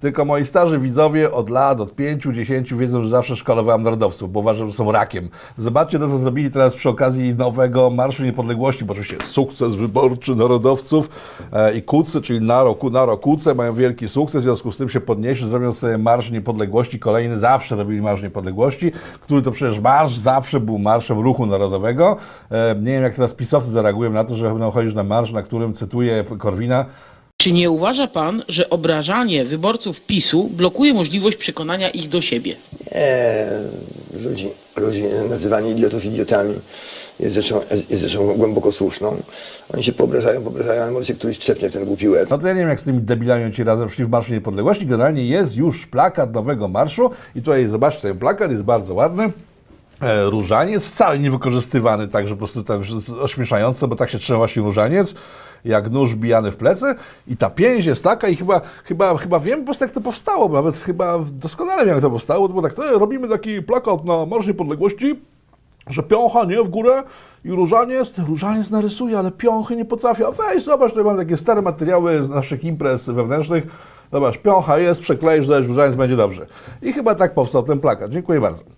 Tylko moi starzy widzowie od lat, od 5-10 wiedzą, że zawsze szkolowałem narodowców, bo uważam, że są rakiem. Zobaczcie to, co zrobili teraz przy okazji nowego Marszu Niepodległości, bo oczywiście sukces wyborczy narodowców e, i kucy, czyli naroku, narokuce mają wielki sukces, w związku z tym się podnieśli, zrobią sobie Marsz Niepodległości, kolejny zawsze robili Marsz Niepodległości, który to przecież marsz zawsze był marszem ruchu narodowego. E, nie wiem, jak teraz pisowcy zareagują na to, że będą chodzić na marsz, na którym, cytuję Korwina, Czy nie uważa pan, że obrażanie wyborców PiSu blokuje możliwość przekonania ich do siebie? Nie, ludzi, ludzi nazywanie idiotów idiotami jest rzeczą, jest rzeczą głęboko słuszną. Oni się poobrażają, poobrażają, ale może się któryś trzepnie w ten głupi łeb. No to ja nie wiem, jak z tymi debilami ci razem szli w Marszu Niepodległości. Generalnie jest już plakat nowego marszu i tutaj zobaczcie, ten plakat jest bardzo ładny. E, Różaniec wcale nie wykorzystywany tak, że po prostu tam jest ośmieszające, bo tak się trzyma właśnie różaniec, jak nóż bijany w plecy i ta pięść jest taka i chyba, chyba, chyba wiem po prostu jak to powstało, nawet chyba doskonale wiem jak to powstało, bo tak to robimy taki plakat na Marsz Niepodległości, że piącha nie w górę i różaniec, różaniec narysuje, ale piąchy nie potrafi. A weź, zobacz, tutaj mam takie stare materiały z naszych imprez wewnętrznych. Zobacz, piącha jest, przekleisz, dajesz różaniec, będzie dobrze. I chyba tak powstał ten plakat. Dziękuję bardzo.